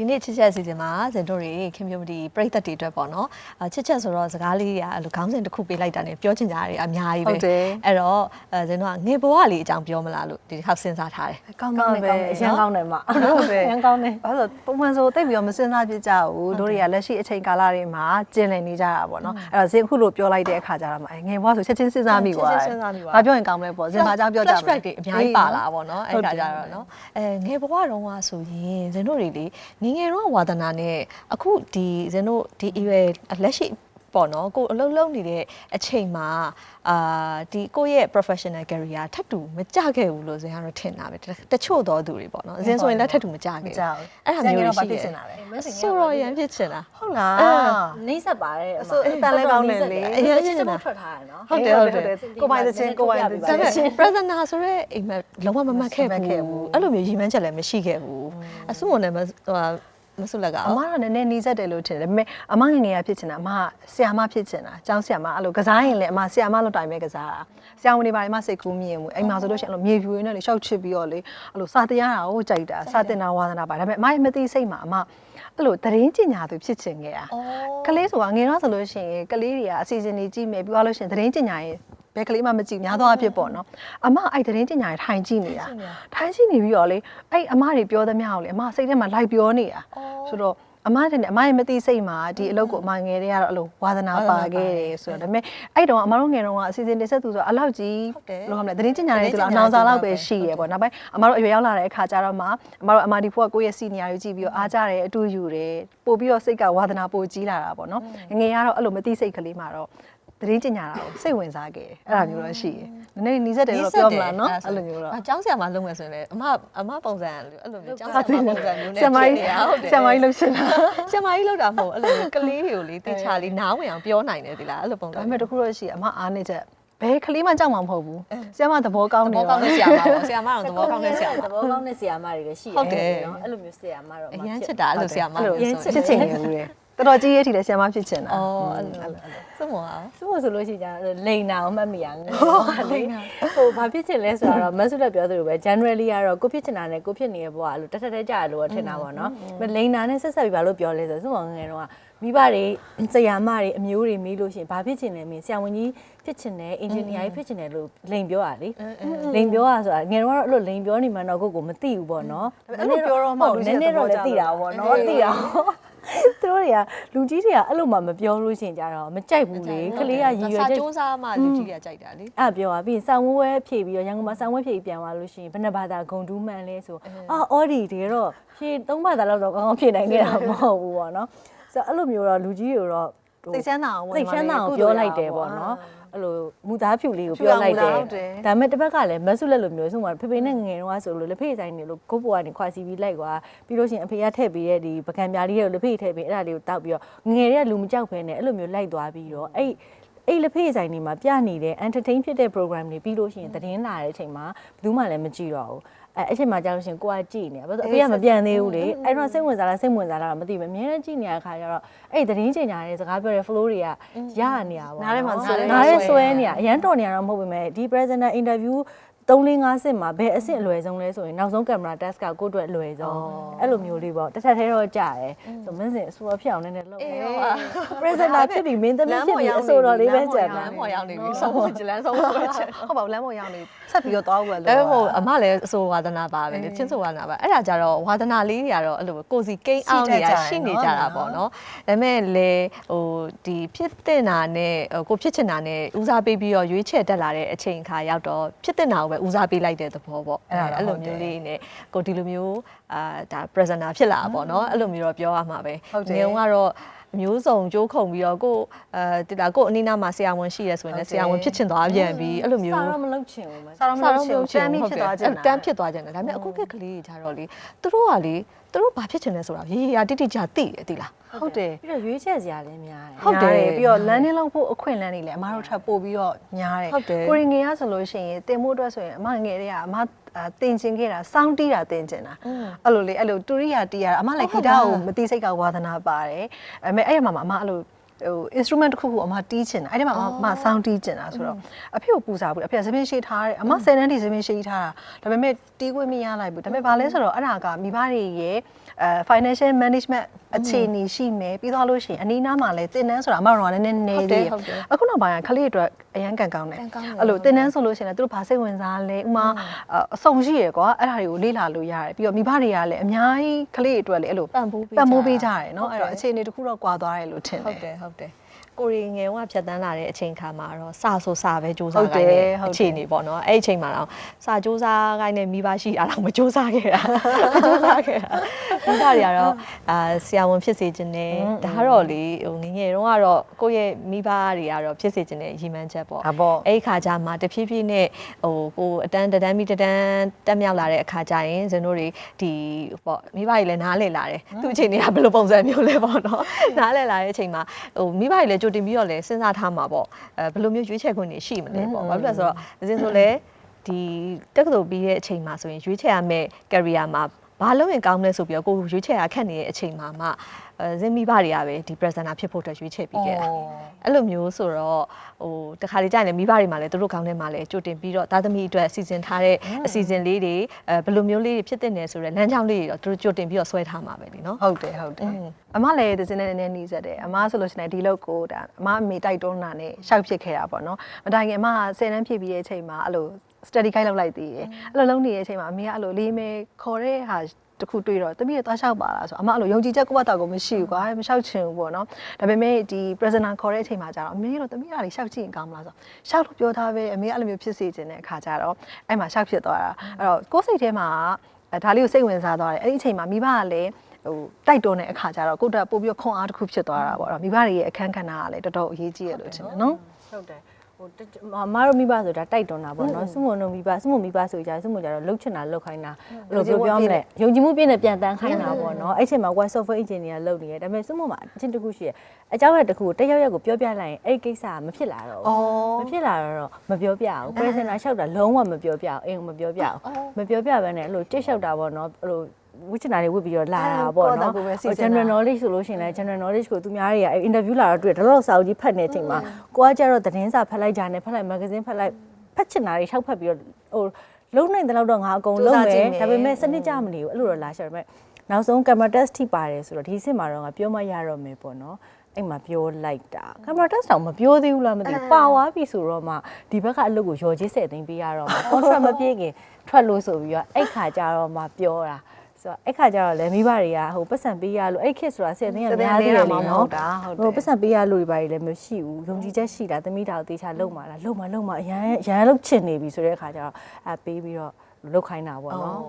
ဒီနေ့ချစ်ချက်စီစဉ်မှာဇင်တို့တွေခင်ဗျူတီပရိသတ်တွေအတွက်ပေါ့နော်အချစ်ချက်ဆိုတော့စကားလေးတွေကအဲ့လိုခေါင်းစဉ်တစ်ခုပေးလိုက်တာနဲ့ပြောချင်ကြတာတွေအများကြီးပဲဟုတ်တယ်အဲ့တော့အဲဇင်တို့ကငေဘဝလေးအကြောင်းပြောမလားလို့ဒီတစ်ခါစဉ်းစားထားတယ်ကောင်းကောကောင်းင်းတယ်ပဲကောင်းတယ်အရင်ကောင်းတယ်မဟုတ်ပဲအရင်ကောင်းတယ်ဘာလို့လဲပုံမှန်ဆိုတိတ်ပြီးတော့မစင်စားပြကြဘူးတို့တွေကလက်ရှိအချိန်ကာလတွေမှာကျင်လည်နေကြတာပေါ့နော်အဲ့တော့ဇင်အခုလိုပြောလိုက်တဲ့အခါကျတော့မှအဲငယ်ဘွားဆိုချက်ချင်းစဉ်းစားမိသွားတယ်ချက်ချင်းစဉ်းစားမိသွားဘာပြောရင်ကောင်းမလဲပေါ့ဇင်ဘာကြောင့်ပြောကြမလဲ flashback တွေအများကြီးပါလာပေါ့နော်အဲ့ဟုတ်ခါတယ်ကြတော့နော်အဲငယ်ဘဝတုန်းကဆိုရင်ဇင်တို့တွေလေငယ်ငယ်တော့ဝါသနာနဲ့အခုဒီဇင်တို့ဒီအရွယ်လက်ရှိ ပေါ့နော်ကိုအလုံးလုံးနေတဲ့အချိန်မှာအာဒီကိုယ့်ရဲ့ professional career ထပ်တူမကြခဲ့ဘူးလို့ဇင်ကတော့ထင်တာပဲတချို့သောသူတွေပေါ့နော်ဇင်ဆိုရင်လည်းထပ်တူမကြမခဲ့ကြောက်အဲ့ဒါမျိုးတော့ရှိဘာတဖြစ်ယ်စင်တာလဲဆိုတော့ရန်ဖြစ်ချင်တာဟုတ်လားနှိမ့်ဆက်ပါတယ်အစိုးအတန်လဲကောင်းတယ်လေအရင်ချင်းကျွန်တော်ထွက်ထားတယ်နော်ဟုတ်တယ်ဟုတ်တယ်ကိုပိုင်တဲ့ချင်းကိုပိုင်တဲ့ဒါချင်းပေမဲ့ presenter ဆိုတော့အိမ်မက်လုံးဝမမှတ်ခဲ့မမှတ်ခဲ့ဘူးဘူးအဲ့လိုမျိုးရည်မှန်းချက်လည်းမရှိခဲ့ဘူးအဆုမနဲ့မဟိုဟာ မဆုလက်ကအမကလည်းနည်းနည်းနီးစက်တယ်လို့ထင်တယ်ဒါပေမဲ့အမငယ်ငယ်ကဖြစ်ချင်တာအမကဆရာမဖြစ်ချင်တာကျောင်းဆရာမအဲ့လိုကစားရင်လည်းအမဆရာမလို့တိုင်ပဲကစားတာဆရာဝန်တွေပါအမစိတ်ကူးမြင်ဘူးအိမ်မှာဆိုလို့ရှိရင်အဲ့လိုမြေဖြူရင်းနဲ့လေရှောက်ချစ်ပြီးတော့လေအဲ့လိုစာတရားတာကိုကြိုက်တာစာတင်တာဝါသနာပါဒါပေမဲ့အမရဲ့မသိစိတ်မှာအမ အဲ့လိုသတင်းကျင်ညာသူဖြစ်ချင်ခဲ့တာကလေးဆိုတာငယ်တော့ဆိုလို့ရှိရင်ကလေးတွေကအစီအစဉ်တွေကြည့်မယ်ပြီးသွားလို့ရှိရင်သတင်းကျင်ညာရေးဘယ်ကလေးမှမကြည့်များသောအားဖြင့်ပေါ့နော်အမအဲ့သတင်းကျင်ညာရေးထိုင်ကြည့်နေတာထိုင်ကြည့်နေပြီးတော့လေအဲ့အမတွေပြောသမျှကိုလေအမစိတ်ထဲမှာလိုက်ပြောနေတာဆိုတော့ အမတဲ့နဲ့အမရဲ့မသိစိတ်မှာဒီအလုပ်ကိုအမငယ်တဲ့ကတော့အဲ့လိုဝါသနာပါခဲ့တယ်ဆိုတော့ဒါပေမဲ့အဲ့တော့အမတို့ငယ်တော့ကအစီအစဉ်တင်ဆက်သူဆိုတော့အလောက်ကြီးလို့ခေါ်မလဲသတင်းကျင်ညာရေးသူလားအနောင်စာလောက်ပဲရှိရပေါ့နောက်ပိုင်းအမတို့အရွယ်ရောက်လာတဲ့အခါကျတော့မှအမတို့အမဒီဖို့ကကိုယ့်ရဲ့စီနီယာတွေကြည့်ပြီးတော့အားကြတယ်အတူယူတယ်ပို့ပြီးတော့စိတ်ကဝါသနာပိုကြီးလာတာပေါ့နော်ငယ်ကတော့အဲ့လိုမသိစိတ်ကလေးမှာတော့ သတင်းကျင်ညာတာကိုစိတ်ဝင်စားခဲ့တယ်အဲ့ဒါမျိုးတော့ရှိတယ်နည်းနည်းနီးစက်တယ်လို့ပြောမလားနော်အဲ့လိုမျိုးတော့အကျောင်းဆရာမလုပ်မယ်ဆိုရင်လည်းအမအမပုံစံအဲ့လိုမျိုးကျောင်းဆဟုတ်ရာတယ်မပုံစံမျိုးနဲ့ဆရာမကြီးဖြစ်နေတာဟုတ်တယ်ဆရာမကြီးလှုပ်ရှင်တာဆရာမကြီးလောက်တာမဟုတ်အဲ့လိုမျိုးကလေးတွေကိုလေတေချာလေးနားဝင်အောင်ပြောနိုင်တယ်ဒီလားအဲ့လိုပုံစံဒါပေမဲ့တခုတော့ရှိတယ်အမအားနေချက်ဘယ်ကလေးမှကြောက်မှာမဟုတ်ဘူးဆရာမသဘောကောင်းသနေဘောကောင်းတဲ့ဆရာမပေါ့ဆရာမတော့သဘောကောင်းတဲ့ဆရာမသဘောကောင်းတဲ့ဆရာမတွေလည်းရှိဟုတ်တယ်နော်အဲ့လိုမျိုးဆရာမတော့အရန်ချစ်တာအဲ့လိုဆရာမအဲ့လိုမျိုးဆိုချစ်ချင်နေဘူးလေ တော်တော်ကြီးရဲ့အထိလည်းဆရာမဖြစ်ချင်တာအော်အဲ့လိုစမောအောင်စမို့ဆိုလို့ရှိရင်လိန်နာအောင်မှတ်မိရငယ်လိန်နာဟိုဘာဖြစ်ချင်လဲဆိုတော့မဆုလက်ပြောသလိုပဲ generally ကတော့ကိုဖြစ်ချင်တာနဲ့ကိုဖြစ်နေတဲ့ဘဝအဲ့လိုတက်တက်တက်ကြရလို့ထင်တာပေါ့နော်မလိန်နာနဲ့ဆက်ဆက်ပြီးဘာလို့ပြောလဲဆိုတော့စမို့ငယ်တော့ မိဘတွေဆရာမတွေအမျိုးတွေမေးလို့ရှိရင်ဘာဖြစ်ချင်လဲမင်းဆရာဝန်ကြီးဖြစ်ချင်တယ်အင်ဂျင်နီယာကြီးဖြစ်ချင်တယ်လို့လိန်ပြောရလေလိန်ပြောရဆိုတာငယ်တော့အဲ့လိုလိန်ပြောနေမှတော့ကိုကိုမသိဘူးပေါ့နော်အဲ့လိုပြောတော့မှလူနကြီးည်းနည်းတော့လည်းသိတာပေါ့နော်သိတာသူတို့တွေကလူကြီးတွေကအဲ့လိုမှမပြောလို့ရှိရင်ကြတော့မကြိုက်ဘူးလေကလေးကရည်ရွယ်ချက်စူးစမ်းမှလူကြီးတွေကကြိုက်တာလေအဲ့ပြောပါပြီးရင်ဆောင်းဝဲဖြည့်ပြီးတော့ရန်ကုန်မှာဆောင်းဝဲဖြည့်ပြီးပြန်သွားလို့ရှိရင်ဘယ်နှဘာသာဂုံတူးမှန်လဲဆိုအာအော်ဒီတကယ်တော့ဖြည့်သုံးဘာသာလောက်တော့ကောင်းကောင်းဖြည့်နိုင်ခဲ့တာမဟုတ်ဘူးပေါ့နော် ဆိုတော့အဲ့လိုမျိုးတော့လူကြီးတွေတော့ဟိုစိတ်ချမ်းသာအောင်ဝင်စိတ်ချမ်းသာအောင်ပြောလိုက်တယ်ပေါ့နော်အဲ့လိုမူသားဖြူလေးကိုဖြူပြောအောင်လိုက်တယ်မူသားဟုတ်တယ်ဒါပေမဲ့တစ်ဘက်ကလည်းမဆုလက်လိုမျိုးဆိုမှဖေဖေနဲ့ငငယ်တော့ဆိုလို့လက်ဖေးဆိုင်နေလို့ကိုပေါ်ကနေခွာစီပြီးလိုက်ကွာပြီးလို့ရှိရင်အဖေကထည့်ပေးတဲ့ဒီပကံပြားလေးတွေကိုလက်ဖေးထည့်ပေးအဲ့ဒါလေးကိုတောက်ပြီးတော့ငငယ်တွေကလူမကြောက်ဖဲနဲ့အဲ့လိုမျိုးလိုက်သွားပြီးတော့အဲ့ အဲ့လက်ဖေးဆိုင်နေမှာပြနေတဲ့ entertain ဖြစ်တဲ့ program တွေပြီးလို့ရှိရင်သတင်းလာတဲ့အချိန်မှာဘယ်သူမှလည်းမကြည့်တော့ဘူးအဲအဲ့ချိန်မှာကြာလို့ရှိရင်ကိုကကြည့်နေဘာလို့အဖေကမပြန်သေးဘူးလေအဲ့တော့စိတ်ဝင်စားလားစိတ်ဝင်စားလားမသိဘူးအများနဲ့ကြည့်နေတဲ့အခါကျတော့အဲ့သတင်းချိန်ညာတဲ့စကားပြောတဲ့ flow တွေကရနေတာပေါ့နားထဲမှာဆွဲနားထဲဆွဲနေရအရန်တော်နေရတော့မဟုတ်ပေမဲ့ဒီ presenter interview 3 4 5စစ်မှာဘယ်အဆင့်အလွယ်ဆုံးလဲဆိုရင်နောက်ဆုံးကင်မရာ test ကကိုယ့်အတွက်အလွယ်ဆုံးအဲ့လိုမျိုးလေးပေါ့တစ်ထပ်သေးတော့ကြာတယ်ဆိုမင်းစင်အစိုးရဖြစ်အောင်နည်းနည်းလုပ်အေးနေဟုတ်ပါ presenter ဖြစ်ပြီးမင်းသမီးဖြစ်ပြီးအစိုးရလေးပဲကြာတလယ်မ်းပေါ်ရောက်နေပြီဆုံးဖို့ဂျလန်းဆုံးဖို့ပဲချက်ဟုတ်ပါဘူးလမ်းပေါ်ရောက်နေဆက်ပြီးတော့သွားဦးပဲဒါပေမဲ့ဟိုအမလည်းအဆိုဝါသနာပါပဲလေချင်းဆိုဝါသနာပါအဲ့ဒါကြတော့ဝါသနာလေးတွေကတော့အဲ့လိုကိုစီကိန်းအောင်နေရရှိနေကြတာပေါ့နော်ဒါပေမဲ့လေဟိုဒီဖြစ်တင်တာနဲ့ကိုဖြစ်ချင်တာနဲ့ဦးစားပေးပြီးတော့ရွေးချယ်တက်လာတဲ့အချိန်ခါရောက်တော့ဖြစ်တင်တာကိုပဲဦးစားပေးလိုက်တဲ့သဘောပေါ့အဲ့လိုမျိုးလေးနဲ့ကိုဒီလိုမျိုးအာဒါ presenter ဖြစ်လာတာပေါ့နော်အဲ့လိုမျိုးတော့ပြောရမှာပဲနေုံကတော့ မျိုးစုံကြိုးခုံပြီးတော့ကိုအဲဒီလာကိုအနီးနားမှာဆရာဝန်ရှိရဲဆိုရင်လည်းဆရာဝန်ဖြစ်ချင်သွားပြန်ပြီးအဲ့လိုမျိုးစာတော့မလုပ်ချင်ဘူးမစာတော့မလို့ချင်ဘူးတန်းပြီးဖြစ်သွားကြတာတန်းဖြစ်သွားကြတယ်ဒါပေမဲ့အခုခေတ်ကလေးတွေကြတော့လေသူတို့ကလေသူတို့ဘာဖြစ်ချင်လဲဆိုတာရေရေရာတိတိကျသိတယ်သိလားဟုတ်တယ်ပြီးတော့ရွေးချယ်စရာလည်းများတယ်ဟုတ်တယ်ပြီးတော့လမ်းထဲလောက်ဖို့အခွင့်အလမ်းတွေလည်းအမတို့ထပ်ပို့ပြီးတော့ညားတယ်ဟုတ်တယ်ကိုရင်ငယ်ရဆိုလို့ရှိရင်တင်မို့အတွက်ဆိုရင်အမငယ်တွေကအမအာ တင်ကျင်ခဲ့တာစောင်းတီးတာတင်ကျင်တာအဲ့လိုလေအဲ့လိုတူရိယာတီးရတာအမလည်းဂီတကိုမသိစိတ်ကဝါသနာပါတယ်အဲ့မဲ့အဲ့ရမှာမှာအမအဲ့လိုဟို instrument တစ်ခုခုအမတီးချင်တာအဲ့ဒီမှာအမအမ sound တီးချင်တာဆိုတော့အဖေကိုပူစားဘူးအဖေကသမင်းရှိထားတယ်အမ10တန်းတီသမင်းရှိထားတာဒါပေမဲ့တီးခွင့်မရလိုက်ဘူးဒါပေမဲ့ဘာလဲဆိုတော့အဲ့ဒါကမိဘတွေရဲ့အဲ financial management အခြေအနေရှိမယ်ပြီးသွားလို့ရှိရင်အနီးနားမှာလည်းတင်တန်းဆိုတာအမတို့ကလည်းနည်းနည်းသေးတယ်အခုနောက်ပိုင်းကခလေးတွေအတွက်အရန်ကန်ကောင်းတယ်အဲ့လိုတင်တန်းဆိုလို့ရှိရင်လည်းသူတို့ဘာစိတ်ဝင်စားလဲဥမာအဆောင်ရှိရယ်ကွာအဲ့ဒါတွေကိုလေ့လာလို့ရတယ်ပြီးတော့မိဘတွေကလည်းအများကြီးကလေးအတွက်လည်းအဲ့လိုပံ့ပိုးပေးကြတယ်နော်အဲ့တော့အခြေအနေတစ်ခုတော့ကွာသွားတယ်လို့ထင်တယ်ဟုတ်တယ်ဟုတ်တယ် ကိုရီငယ်ကဖြတ်တန်းလာတဲ့အချိန်ခါမှာတော့စာဆိုစာပဲစူးစဟုတ်မ်းတယ်ခိုင်းတဲ့ဟုတ်တယ်အခြေအနေပေါ့နော်အဲ့ဒီအချိန်မှာတော့စာစူးစမ်းခိုင်းတဲ့မိဘရှိတာတော့မစူးစမ်းခဲ့တာမစူးစမ်းခဲ့တာမိဘတွေကတော့အာဆရာဝန်ဖြစ်စေခြင်းနဲ့ဒါကတော့လေဟိုငယ်ငယ်တုန်းကတော့ကိုယ့်ရဲ့မိဘတွေကတော့ဖြစ်စေခြင်းနဲ့ရည်မှန်းချက်ပေါ့ဟာပေါ့အဲ့ဒီခါကျမှတဖြည်းဖြည်းနဲ့ဟိုကိုအတန်းတတန်းပြီးတတန်းတက်မြောက်လာတဲ့အခါကျရင်ဇင်တို့တွေဒီပေါ့မိဘတွေလည်းနားလည်လာတယ်သူ့အချိန်တွေကဘယ်လိုပုံစံမျိုးလဲပေါ့နော်နားလည်လာတဲ့အချိန်မှာဟိုမိဘတွေလည်းကြိုတင်ပြီးတော့လည်းစဉ်းစားထားမှာပေါ့အဲဘယ်လိုမျိုးရွေးချယ်ခွင့်တွေရှိမလဲပေါ့ဘာဖြစ်လဲဆိုတော့ဇင်ဆိုလည်းဒီတက္ကသိုလ်ပြီးတဲ့အချိန်မှာဆိုရင်ရွေးချယ်ရမယ့် career မှာ ဘာလုပ်ရင်ကောင်းမလဲဆိုပြီးတော့ကိုရွေးချယ်ရခက်နေတဲ့အချိန်မှာမှအဲဇင်မိဘတွေကပဲဒီ presenter ဖြစ်ဖို့အတွက်ရွေးချယ်ပြီးခဲ့တာအဲ့လိုမျိုးဆိုတော့ဟိုတခါလေကြာရင်လည်းမိဘတွေမှာလည်းသူတို့ကောင်းထဲမှာလည်းကြိုတင်ပြီးတော့သားသမီးအတွက်စီစဉ်ထားတဲ့အစီအစဉ်လေးတွေအဲဘယ်လိုမျိုးလေးတွေဖြစ်တဲ့နေဆိုတော့လမ်းကြောင်းလေးတွေတော့သူတို့ကြိုတင်ပြီးတော့ဆွဲထားမှာပဲလीနော်ဟုတ်တယ်ဟုတ်တယ်အမလည်းဒီစနေနည်းနည်းနီးစက်တယ်အမဆိုလို့ရှိရင်ဒီလောက်ကိုဒါအမအမေတိုက်တွန်းတာနဲ့ရှောက်ဖြစ်ခဲ့တာပေါ့နော်မတိုင်ခင်အမက10တန်းဖြစ်ပြီးတဲ့အချိန်မှာအဲ့လို study guide လောက်လိုက်သေးတယ်အဲ့လိုလုံးနေတဲ့အချိန်မှာအမေကအဲ့လိုလေးမဲခေါ်တဲ့ဟာတခုတွေ့တော့တမီးရသွားလျှောက်ပါလားဆိုအမအဲ့လိုယုံကြည်ချက်ကိုယ့်ဘက်တော့ကိုမရှိဘူးကွာမလျှောက်ချင်ဘူးပေါ့နော်ဒါပေမဲ့ဒီ presenter ခေါ်တဲ့အချိန်မှာကျတော့အမေကတော့တမီးကလေးလျှောက်ကြည့်ရင်ကောင်းမလားဆိုလျှောက်လို့ပြောထားပဲအမေကအဲ့လိုမျိုးဖြစ်စေချင်တဲ့အခါကျတော့အဲ့မှာလျှောက်ဖြစ်သွားတာအဲ့တော့ကိုယ်စိတ်ထဲမှာအဲဒါလေးကိုစိတ်ဝင်စားသွားတယ်အဲ့ဒီအချိန်မှာမိဘကလည်းဟိုတိုက်တွန်းတဲ့အခါကျတော့ကိုယ့်တက်ပို့ပြီးတော့ခွန်အားတစ်ခုဖြစ်သွားတာပေါ့အဲ့တော့မိဘတွေရဲ့အခန်းကဏ္ဍကလည်းတော်တော်အရေးကြီးရလို့ထင်တယ်နော်ဟုတ်တယ် ဟိုတကြမမတို့မိဘဆိုတာတိုက်တွန်းတာပေါ့နော်စုမုံတို့မိဘစုမုံမိဘဆိုကြစုမုံကြတော့လှုပ်ချင်တာလှုပ်ခိုင်းတာအဲ့လိုပြောပြောမလဲယုံကြည်မှုပြည့်နဲ့ပြန်တန်းခိုင်းတာပေါ့နော်အဲ့ချိန်မှာ web software engineer လုပ်နေတယ်ဒါပေမဲ့စုမုံမှာအချင်းတစ်ခုရှိရအကြောင်းရတစ်ခုကိုတက်ရောက်ရက်ကိုပြောပြလိုက်ရင်အဲ့ဒီကိစ္စကမဖြစ်လာတော့ဘူးမဖြစ်လာတော့မပြောပြဘူး presenter လျှောက်တာလုံးဝမပြောပြဘူးအိမ်ကမပြောပြဘူးမပြောပြဘဲနဲ့အဲ့လိုတစ်လျှောက်တာပေါ့နော်အဲ့လို ဝိချနာတွေဝစ်ပြီးတော့လာတာပေါ့နော် general knowledge ဆိုလို့ရှိရင်လည်း general knowledge ကိုသူများတွေက interview လာတော့တွေ့တယ်တော့စာအုပ်ကြီးဖတ်နေတဲ့အချိန်မှာကိုကကြတော့သတင်းစာဖတ်လိုက်ကြတယ်ဖတ်လိုက် magazine ဖတ်လိုက်ဖတ်ချင်တာတွေရှောက်ဖတ်ပြီးတော့ဟိုလုံးနိုင်တဲ့လောက်တော့ငါအကုန်လုံးမယ်ဒါပေမဲ့စနစ်ကြမနေဘူးအဲ့လိုတော့လာရှာတယ်မဲ့နောက်ဆုံး camera test ထိပါတယ်ဆိုတော့ဒီစစ်မှာတော့ငါပြောမရတော့မယ်ပေါ့နော်အဲ့မှာပြောလိုက်တာ camera test တော့မပြောသေးဘူးလားမသိဘူးပါသွားပြီဆိုတော့မှဒီဘက်ကအလုပ်ကိုရော်ကြီးဆက်သိမ်းပေးရတော့မှ contract မပြေခင်ထွက်လို့ဆိုပြီးတော့အဲ့ခါကြတော့မှပြောတာ ဆိုတော့အဲ့ခါကျတော့လေမိဘတွေကဟိုပတ်စံပေးရလို့အဲ့ခစ်ဆိုတာဆယ်သိန်းကများသေးတယ်လေနော်ဟုတ်တာဟုတ်တယ်ဟိုပတ်စံပေးရလို့တွေပါလည်းမရှိဘူးယုံကြည်ချက်ရှိတာသမီးတော်တေချာလုံမာလားလုံမာလုံမာအရန်ရန်လုံချင်နေပြီဆိုတဲ့အခါကျတော့အဲပေးပြီးတော့လုတ်ခိုင်းတာပေါ့နော်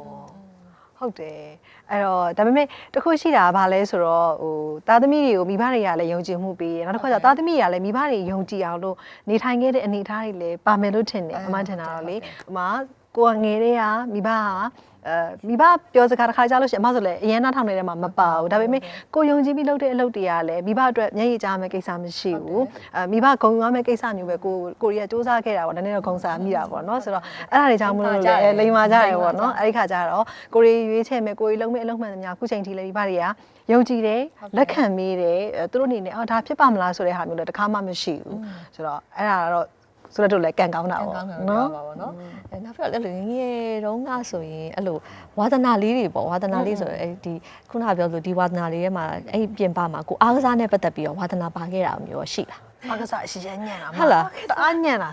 ဟုတ်တယ်အဲ့တော့ဒါပေမဲ့တခုရှိတာကဘာလဲဆိုတော့ဟိုသားသမီးတွေကိုမိဘတွေကလည်းယုံကြည်မှုပေးတယ်နောက်တစ်ခါကျသားသမီးတွေကလည်းမိဘတွေယုံကြည်အောင်လို့နေထိုင်ခဲ့တဲ့အနေအထားတွေလည်းပါမယ်လို့ထင်တယ်အမှန်ထင်တာတော့လေဟိုမှာ ကိုကငယ်တဲ့ကမိဘကအဲမိဘပြောစကားတစ်ခါကြားလို့ရှိရင်အမဆိုလည်းအရင်နောက်ထောင်နေတဲ့မှာမပါဘူးဒါပေမဲ့ကိုယုံကြည်ပြီးလုပ်တဲ့အလုပ်တွေကလည်းမိဘအတွက်မျက်ရည်ကြားမယ့်ကိစ္စမရှိဘူးအဲမိဘဂုံရမယ့်ကိစ္စမျိုးပဲကိုကိုရီးယားစူးစမ်းခဲ့တာပေါ့နည်းနည်းတော့ဂုံစားမိတာပေါ့နော်ဆိုတော့အဲ့ဒါတွေကြောင့်မလို့လေလိမ်မာကြတယ်ပေါ့နော်အဲ့ဒီခါကျတော့ကိုရီရွေးချယ်မယ်ကိုရီလုံးမဲ့အလုံးမှန်သမျှအခုချိန်ထိလည်းမိဘတွေကယုံကြည်တယ်လက်ခံမိတယ်အဲသူတို့အနေနဲ့အော်ဒါဖြစ်ပါမလားဆိုတဲ့ဟာမျိုးလည်းတစ်ခါမှမရှိဘူးဆိုတော့အဲ့ဒါကတော့ ဆိုတော့တို့လည်းကန်ကောင်းတာကောပေါ့င်းတယ်နော်နော်ပါပါနော်အဲနောက်ပြီးတော့အဲ့လိုငယ်တုန်းကဆိုရင်အဲ့လိုဝါသနာလေးတွေပေါ့ဝါသနာလေးဆိုတော့အဲဒီခုနကပြောလို့ဒီဝါသနာလေးထဲမှာအဲ့ပြင်ပမှာကိုအားကစားနဲ့ပတ်သက်ပြီးတော့ဝါသနာပါခဲ့တာမျိုးရှိလားဘာကစားအရှိရညံ့တာဟုတ်လားတအားညံ့တာ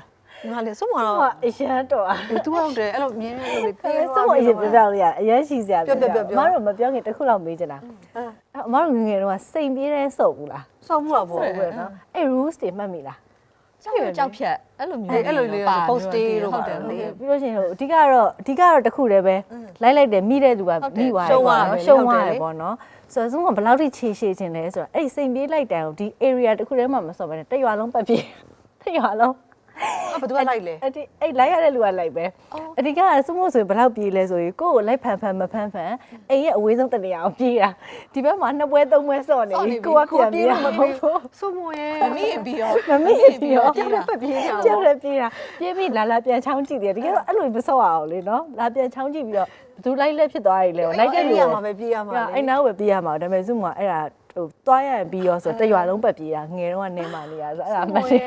ငါလေစုံမတော့ဟိုအရန်တော်သူဟုတ်တယ်အဲ့လိုမြင်နေလို့လေအဲစမအရင်ပြောပြလို့ရအရန်ရှိစရာပြောပြောပြောပြောမတို့မပြောခင်တစ်ခုလောက်မေးချင်တာအမတို့ငငယ်တော့စိန်ပြေးတဲ့စုပ်ဘူးလားစောင့်မှုတော့ပေါ့ဟုတ်ပဲနော်အဲ့ rules တွေမှတ်မိလား ကြောက်ရကြောက်ဖြတ်အဲ့လိုမျိုးအဲ့လိုလေး post day တို့ဟုတ်ပါတယ်လေလေ ပြီးလို့ရှိရင်ဟိုအဓိကတော့အဓိကတော့တစ်ခုတည်းပဲလိုက်လိုက်တယ်မိတဲ့သူကဟုတ်တယ်မိသွားရှုံးတယ်သွားပေါ့တယ်နော်ရှုံးသွားဟုတ်တယ်တယ်ပေါ့နော်ဆိုတော့ဆုံးကဘယ်လောက်ထိခြေရှည်ခြင်းလဲဆိုတော့အဲ့ဒီစိန်ပြေးလိုက်တန်ကိုဒီ area တစ်ခုတည်းမှမစော်ပဲနဲ့တစ်ရွာလုံးပတ်ပြေးတစ်ရွာလုံးအဲ့ ဘာသူကလိုက်လေအဲ့ဒီအဲ့လိုက်ရတဲ့လူကလိုက်ပဲအဓိကကစမို့ဆိုရင်ဘယ်လောက်ပြေးလဲဆိုရင်ကိုယ့်ကိုလိုက်ဖန်ဖန်မဖန်ဖန်အိမ်ရဲ့အဝေးဆုံးတနေရာအောင်ပြေးတာဒီဘက်မှာနှစ်ပွဲသုံးပွဲစော့နေပြီကိုကပြန်ပြေးတာမဟုတ်ဘူးစုံမရဲ့မမေ့ပြီးတော့မမေ့ပြီးတော့ကြောက်တဲ့ပတ်ပြေးကြကြောက်တယ်ပြေးတာပြေးပြီးလာလာပြန်ချောင်းကြည့်တယ်တကယ်တော့အဲ့လိုမစော့အောင်လေနော်လာပြန်ချောင်းကြည့်ပြီးတော့ဘယ်သူလိုက်လက်ဖြစ်သွားရည်လဲလိုက်တဲ့လူရကမှာပဲပြေးရမှာလေအဲ့နောက်ပဲပြေးရမှာဒါပေမဲ့စုမအဲ့ဒါဟိုသွားရရင်ပြီးရောဆိုတရွာလုံးပတ်ပြေးတာငယ်တော့ကနေမှနေရဆိုအဲ့ဒါမှတ်ရ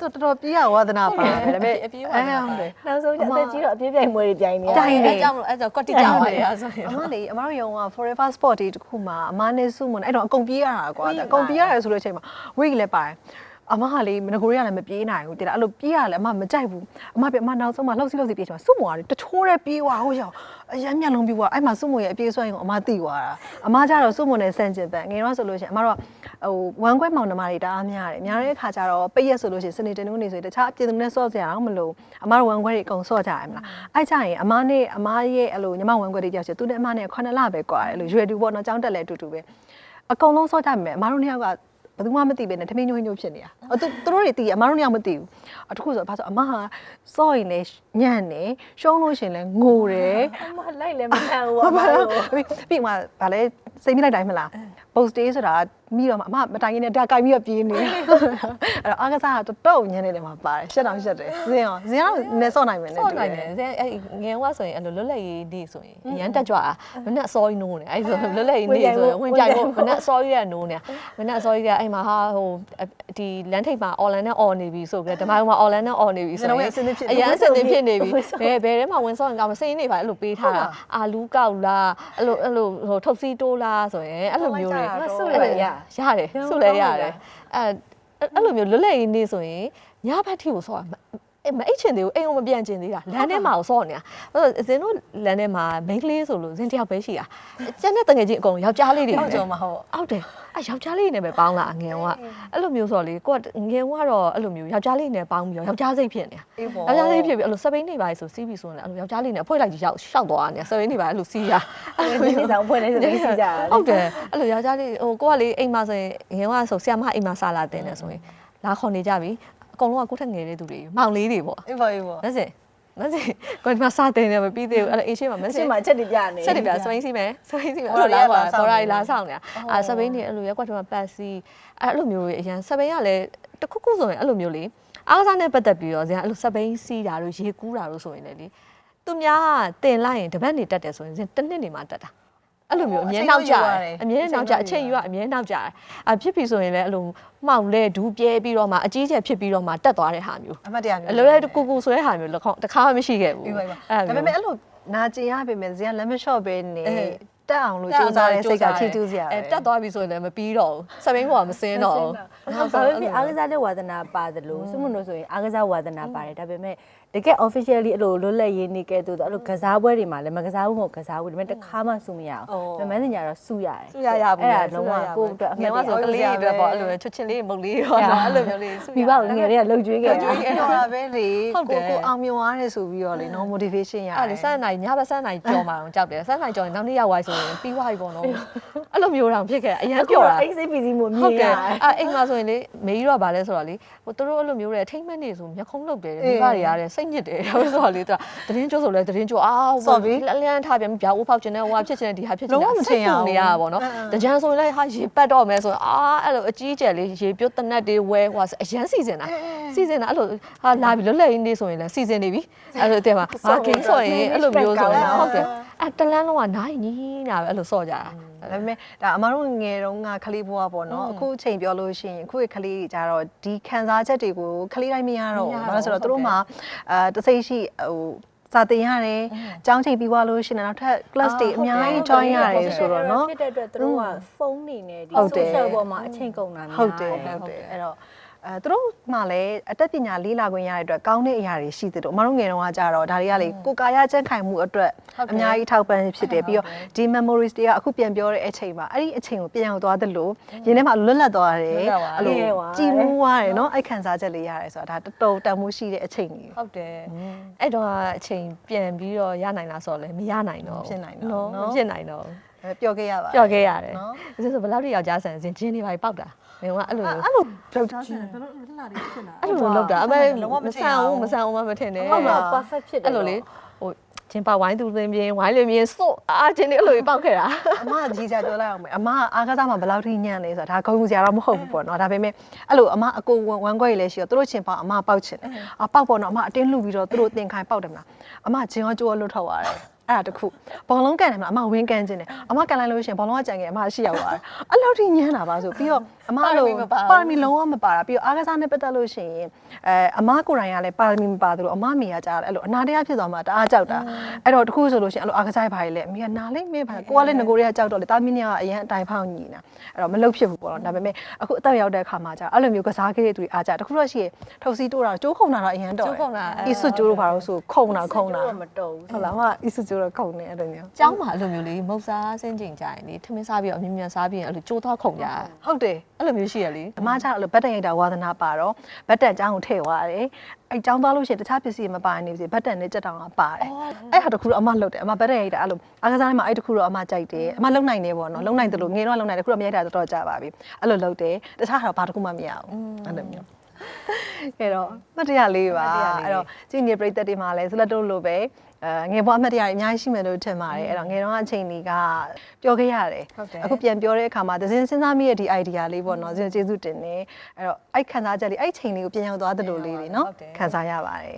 တော်တော်ပြေးရဝါသနာပါတယ်ဒါပေမဲ့အပြေးဝါသနာဟုတ်တယ်နောက်ဆုံးကျအသက်ကြီးတော့အပြေးပြိုင်ပွဲတွေပြိုင်နေရတိုင်နေအဲ့ကြောင့်မလို့အဲ့ကြောင့်ကွက်တိကြောင်နေရဆိုရင်အမလေးအမတို့ရုံက forever sport တွေတခုမှအမနဲ့စုမနဲ့အဲ့တော့အကုန်ပြေးရတာကွာအကုန်ပြေးရတယ်ဆိုလို့အချိန်မှာ week လည်းပါတယ် အမကလေငကိုရီးယားလည်းမပြေးနိုင်ဘူးတိလားအဲ့လိုပြေးရလဲအမမကြိုက်ဘူးအမပြအမနောက်ဆုံးမှလှုပ်စီးလှုပ်စီးပြေးချင်စုမောကတချိုးတဲ့ပြေးသွားဟိုရောက်အရမ်းမျက်လုံးပြေးသွားအဲ့မှာစုမောရဲ့အပြေးဆွဲရင်အမသိသွားတာအမကြတော့စုမောနဲ့ဆန့်ကျင်ဘက်ငယ်တော့ဆိုလို့ရှိရင်အမတို့ကဟိုဝမ်ခွဲမောင်နှမတွေတအားများတယ်များတဲ့အခါကျတော့ပိတ်ရက်ဆိုလို့ရှိရင်စနေတနင်္ဂနွေဆိုရင်တခြားအပြင်သူနဲ့ဆော့စရာတော့မလိုအမတို့ဝမ်ခွဲတွေအကုန်ဆော့ကြရမလားအဲ့ကြရင်အမနဲ့အမရဲ့အဲ့လိုညီမဝမ်ခွဲတွေတယောက်ချင်းသူနဲ့အမနဲ့9လပဲကွာတယ်အဲ့လိုရွယ်တူပေါ့နော်ကျောင်းတက်လဲအတူတူပဲအကုန်လုံးဆော့ကြမယ်အမတို့နှစ်ယောက်က ဘယ်သူမှမသိပဲနဲ့ထမင်းညိုးညိုးဖြစ်နေတာ။သူသူတို့တွေသိရအမတို့နှစ်ယောက်မသိဘူး။အတခုဆိုဘာဆိုအမဟာစော့ရင်လည်းညံ့နေရှုံးလို့ရှရင်လည်းငိုတယ်အမလိုက်လည်းမခံဘူး။အမတို့ပြီးပြီးမှဗာလဲစိတ်မိလိုက်တိုင်းမလား။ post day ဆိုတာ မိတော့မှအမမတိုင်ရင်လည်းဒါကြိုက်ပြီးတော့ပြေးနေ။အဲ့တော့အားကစားကတော်တော်ညံ့နေတယ်မှာပါတယ်။ရှက်တော့ရှက်တယ်။ဇင်းရောဇင်းကတော့နေစော့နိုင်မယ်နဲ့ဆော့နိုင်တယ်အဲအဲ့ငယ်ဝဆိုရင်အဲ့လိုလွတ်လပ်ရေးနေ့ဆိုရင်အရန်တက်ကြွတာမနဲ့အစောကြီးနိုးနေအဲ့ဆိုလွတ်လပ်ရေးနေ့ဆိုရင်ဝင်ကြိုက်ဖို့မနဲ့အစောကြီးကနိုးနေမနဲ့အစောကြီးကအဲ့မှာဟာဟိုဒီလမ်းထိပ်မှာ online နဲ့ on နေပြီဆိုပြီးဓမ္မယုံမှာ online နဲ့ on နေပြီဆိုရင်အရန်အစင်သင်ဖြစ်နေပြီဘယ်ဘယ်ထဲမှာဝင်စောရင်ကောင်းမစိနေပါအဲ့လိုပေးထားတာအာလူးကောက်လားအဲ့လိုအဲ့လိုဟိုထုတ်စီးတိုးလားဆိုရင်အဲ့လိုမျိုးတွေဆုလည်းရရတယ်ဆုလည်းရတယ်အဲအဲ့လိုမျိုးလွတ်လပ်ရေးနေ့ဆိုရင်ညဘက်ထိကိုဆော့ မမအိတ်ချင်သေးဘူးအိမ်ကိုမပြန်ချင်သေးတာလမ်းထဲမှာကိုဆော့နေတာအဲ့တော့ဇင်းတို့လမ်းထဲမှာမိန်းကလေးဆိုလို့ဇင်းတယောက်ပဲရှိတာကျန်တဲ့တငယ်ချင်းအကုန်ယောက်ျားလေးတွေဟုတ်ကြောမဟုတ်အောက်တယ်အဲယောက်ျားလေးနဲ့ပဲပေါင်းလာငယ်ကအဲ့လိုမျိုးဆိုတော့လေကိုကငယ်ကတော့အဲ့လိုမျိုးယောက်ျားလေးနဲ့ပေါင်းပြီးတော့ယောက်ျားစိတ်ဖြစ်နေတာအေးပေါ့ယောက်ျားလေးဖြစ်ပြီးအဲ့လိုစပိန်နေပါလေဆိုစီးပြီးဆိုရင်လည်းအဲ့လိုယောက်ျားလေးနဲ့အဖွဲလိုက်ကြီးရောက်ရှောက်သွားနေတာစပိန်နေပါအဲ့လိုစီးရအဲ့ဒီနေ့ဆောင်ဖွင့်နေဆိုပြီးစီကြတာဟုတ်တယ်အဲ့လိုယောက်ျားလေးဟိုကိုကလေအိမ်မှာဆိုရင်ငယ်ကဆိုဆရာမအိမ်မှာစားလာတင်တယ်ဆိုရင်လာခေါ်နေကြပြီ အကုန်လုံးကကိုယ့်ထက်ငယ်တဲ့သူတွေမောင်လေးတွေပေါ့အေးပေါ့အေးပေါ့မစင်မစင်ကိုဒီမှာစားတင်တယ်မပြီးသေးဘူးအဲ့လိုအင်းရှိမှာမစရှင်င်းမှာချက်တွေပြနေဆက်တယ်ပြစပိန်စီမယ်စပိန်စီမယ်အဲ့လိုလာပါဘော်ရာလာဆောင်နေတာအာစပိန်နေအဲ့လိုရက်ကွက်ထဲမှာပတ်စီအဲ့လိုမျိုးအရင်စပိန်ကလည်းတခုခုဆိုရင်အဲ့လိုမျိုးလေအားကစားနဲ့ပတ်သက်ပြီးတော့ဇင်အဲ့လိုစပိန်စီးတာတို့ရေကူးတာတို့ဆိုရင်လည်းလေသူများကတင်လိုက်ရင်တပတ်နေတက်တယ်ဆိုရင်ဇင်တစ်နှစ်နေမှတက်တာ အဲ့လိုမျိုးအမြဲနောက်ကြတယ်အမြဲနောက်ကြအချိန်ယူရအမြဲနောက်ကြတယ်အဖြစ်ပြီဆိုရင်လည်းအဲ့လိုမှောက်လဲဒူးပြဲပြီးတော့မှအကြီးကျယ်ဖြစ်ပြီးတော့မှတက်သွားတဲ့ဟာမျိုးအမတ်တရားမျိုးအလိုလဲကူကူဆိုတဲ့ဟာမျိုးလက်ခေါတခါမှမရှိခဲ့ဘူးပြီးပါပြီအဲ့ဒါပေမဲ့အဲ့လိုနာကျင်ရပေမဲ့ဇင်ကလက်မလျှော့ပဲနေတက်အောင်လို့စူးစမ်းတဲ့စိတ်ကချီးကျူးစရာအဲတက်သွားပြီဆိုရင်လည်းမပြီးတော့ဘူးစပိန်ကမစင်းတော့ဘူးနောက်ဘာပဲဖြစ်အားကစားတဲ့ဝါသနာပါတယ်လို့စုမလို့ဆိုရင်အားကစားဝါသနာပါတယ်ဒါပေမဲ့ တကယ် officially အဲ့လိုလွတ်လပ်ရေးနေခဲ့သူအဲ့လိုကစားပွဲတွေမှာလည်းမကစားဘူးမဟုတ်ကစားဘူးဒါပေမဲ့တစ်ခါမှစုမရအောင်ဒါမှမဟုတ်ညာတော့စုရတယ်ဆူရရဘူးအဲ့ဒါလုံးဝကိုယ့်အတွက်အမှငတ်ယ်တရကဆိုကလေးတွေအတွက်ပေါ့အဲ့လိုချွတ်ချင်းလေးမုတ်လေးရောအဲ့လိုမျိုးလေးဆူရမိဘကိုငယ်တွေကလှုပ်ကြွေးခဲ့တာအဲ့တော့ပဲလေဟုတ်တယ်ကိုကိုအောင်မြင်သွားတယ်ဆိုပြီးတော့လေ no motivation ရအဲ့ဒါစမ်းနိုင်ညဘက်စမ်းနိုင်ကြော်မှအောင်ကြောက်တယ်စမ်းနိုင်ကြော်ရင်နောက်နေ့ရောက်သွားဆိုရင်ပြီးသွားပြီပေါ့နော်အဲ့လိုမျိုးတောင်ဖြစ်ခဲ့အရန်ပျော်တာအိတ်စိတ်ပီစီမှုမြဟုတ်င်တရယ်အဲ့အိမ်မှာဆိုရင်လေမေကြီးတော့ဗာလဲဆိုတော့လေဟိုသူတို့အဲ့လိုမျိုးတွေထိမ့်မက်နေဆိုမျက်ခုံးလုတ်တယ်မိဘတွေရတယ်စိတ်ညစ်တယ်ဆိုတော့လေသူကတရင်ကျိုးဆိုလဲတရင်ကျိုးအာလလန်းထားပြန်ပြားဦးဖောက်ခြင်းနဲ့ဟိုဟာဖြစ်ခြင်းနဲ့ဒီဟာဖြစ်ခြင်းနေရတာပေါ့နော်တကြံဆိုရင်လည်းဟာရေပတ်တော့မယ်ဆိုရင်အာအဲ့လိုအကြီးကျယ်လေးရေပြုတ်တနက်တွေဝဲဟိုအရန်စီစဉ်တာစီစဉ်တာအဲ့လိုဟာလာပြီလွတ်လပ်ရင်းနေဆိုရင်လည်းစီစဉ်နေပြီအဲ့လိုတဲ့မှာဟာဂိမ်းဆိုရင်အဲ့လိုမျိုးဆိုရင်ဟုတ်တယ် အဲ့တလန်းလုံးကနိုင်ညီးနာပဲအဲ့လိုစော့ကြတာဒါပေမဲ့ဒါအမတို့ငယ်တုန်းကခလေးဘွားပေါ့နော်အခုချိန်ပြောလို့ရှိရင်အခုရဲ့ခလေးတွေကြတော့ဒီခံစားချက်တွေကိုခလေးတိုင်းမရတော့ဘူးဘာလို့ဆိုတော့သူတို့မှာအဲတစိမ့်ရှိဟိုစာသင်ရတယ်။ကျောင်းချိန်ပြီးသွားလို့ရှိရင်နောက်ထပ် class တွေအများကြီး join ရတယ်ဆိုတော့နော်ဖြစ်တဲ့အတွက်သူတို့ကဖုန်းနေနဲ့ဒီဟုတ်တယ် social ပေါ်မှာအချိန်ကုန်တာများဟုတ်တယ်ဟုတ်တယ်အဲ့တော့ အဲသူတို့မှလည်းအသက်ပညာလေးလာခွင့်ရတဲ့အတွက်ကောင်းတဲ့အရာတွေရှိသလိုအမတို့ငယ်တုန်းကကြတော့ဒါတွေကလေကိုယ်ကာယကြက်ခိုင်မှုအတွက်အများကြီးထောက်ပံ့ဖြစ်တယ်ပြီးတော့ဒီ memories တွေကအခုပြန်ပြောတဲ့အချိန်မှာအဲ့ဒီအချိန်ကိုပြန်ရောက်သွားသလိုရင်းထဲမှာလွတ်လပ်သွားတယ်အဲ့လိုကြည်မူးသွားတယ်နော်အဲ့ခံစားချက်လေးရတယ်ဆိုတာဒါတော်တော်တန်မိုးရှိတဲ့အချိန်ကြီးဟုတ်တယ်အဲ့တော့အချိန်ပြန်ပြီးတော့ရနိုင်လားဆိုတော့လည်းမရနိုင်တော့ဖြစ်နိုင်တော့နော်ဖြစ်နိုင်တော့ဒါပျော်ခဲ့ရပါပျော်ခဲ့ရတယ်နော်ဒါဆိုဘယ်လောက်ထိယောက်ျားဆန်စင်ဂျင်းတွေပါပေါက်တာ မင်းကအဲ့လိုအဲ့လိုပြောက်ချင်ဘယ်လိုလှတွေဖြစ်လာအဲ့လိုလောက်တာအမေလုံးဝမမထင်ဆန်အောင်ဘူးမဆန်ဘူးမထင်နဲ့ဟုတ်လား perfect ဖြစ်တယ်အဲ့လိုလေဟိုဂျင်းပါဝိုင်းသူသင်ပြင်းဝိုင်းလင်ပြင်းစို့အာဂျင်းတွေအဲ့လိုပေါက်ခဲ့တာအမကြီးစားပြောလိုက်အောင်မယ်အမအားကစားမှာဘယ်လောက်ထိညံ့လဲဆိုတာဒါဂုံစရာတော့မဟုတ်ဘူးပေါ့နော်ဒါပေမဲ့အဲ့လိုအမအကိုဝမ်းခွဲရလဲရှိတော့သူတို့ချင်းပေါက်အမပေါက်ချင်တယ်အပေါက်ပေါ့နော်အမအတင်းလှုပ်ပြီးတော့သူတို့တင်ခိုင်းပေါက်တယ်မလားအမဂျင်းရောကြိုးရောလွတ်ထောက်ရတယ် အဲ့ဒါတခုဘောလုံးကန်တယ်မလားအမဝင်းကန်ခြင်းတယ်အမကန်လိုက်လို့ရှိရင်ဘောလုံးကကြံခဲ့အမရှိရောက်သွားတယ်အဲ့လောက်ထိညံ့တာပါဆိုပြီးတော့အမအဲ့လိုပါရမီလုံးဝမပါတာပြီးတော့အားကစားနဲ့ပတ်သက်လို့ရှိရင်အဲအမကိုယ်တိုင်ကလည်းပါရမီမပါသလိုအမမိကကြားတယ်အဲ့လိုအနာတရားဖြစ်သွားမှတအားကြောက်တာအဲ့တော့တခုဆိုလို့ရှိရင်အဲ့လိုအားကစားဘာကြီးလဲအမေကနားလေးမေးပါကိုကလည်းငကိုတွေကကြောက်တော့လေတာမင်းကအရင်အတိုင်ဖောက်ညီနေတာအဲ့တော့မလုပ်ဖြစ်ဘူးပေါ့နော်ဒါပေမဲ့အခုအသက်ရောက်တဲ့အခါမှာကြာအဲ့လိုမျိုးကစားခဲ့တဲ့သူတွေအားကြတခုတော့ရှိရထုတ်စီတိုးတာကျိုးခုံတာတော့အရင်တော့ကျိုးခုံတာအီဆွကျိုးတို့ဘာလို့ဆိုခုံတာခုံတာမတော်ဘူးဟုတ်လားမအီဆွကျိုးတော့ခုံနေအဲ့လိုမျိုးကျောင်းမှာအဲ့လိုမျိုးလေးမုတ်စားစင်းကျင်ကြရင်လေထမင်းစားပြီးတော့အမြင်မြန်စားပြီးရင်အဲ့လိုကြိုးသွားခုန်ကြတာဟုတ်တယ်အဲ့လိုမျိုးရှိရလေအမကျတော့အဲ့လိုဘတ်တန်ရိုက်တာဝါသနာပါတော့ဘတ်တန်ចောင်းကိုထည့်သွားတယ်အဲ့ចောင်းသွားလို့ရှိရင်တခြားပစ္စည်းမပါနေပြီဘတ်တန်နဲ့ကြက်တောင်ကပါတယ်အဲ့ဟာတခုတော့အမလှုပ်တယ်အမဘတ်တန်ရိုက်တာအဲ့လိုအားကစားထဲမှာအဲ့တခုတော့အမကြိုက်တယ်အမလုံနိုင်တယ်ပေါ့နော်လုံနိုင်တယ်လို့ငယ်တော့လုံနိုင်တယ်ခုတော့မရိုက်တာတော့ကြာပါပြီအဲ့လိုလှုပ်တယ်တခြားတော့ဘာတခုမှမရဘူးအဲ့လိုမျိုး အဲ့တော့မတ်တရားလေးပါအဲ့တော့ကြည်နေပြိသက်တွေမှာလဲဇလက်တို့လိုပဲအဲငယ်ဘွားအမှတ်တရတွေအများကြီးရှိမယ်လို့ထင်ပါတယ်အဲ့တော့ငယ်တော့အချိန်တွေကပြောခဲ့ရတယ်ဟုတ်တယ်အခုပြန်ပြောတဲ့အခါမှာသစဉ်စဉ်းစားမိရဲ့ဒီ idea လေးပေါ့နော်ကျေးဇူးတင်နေအဲ့တော့အဲ့ခံစားချက်လေးအဲ့ချိန်လေးကိုပြန်ရောက်သွားသလိုလေးတွေနော်ခံစားရပါတယ်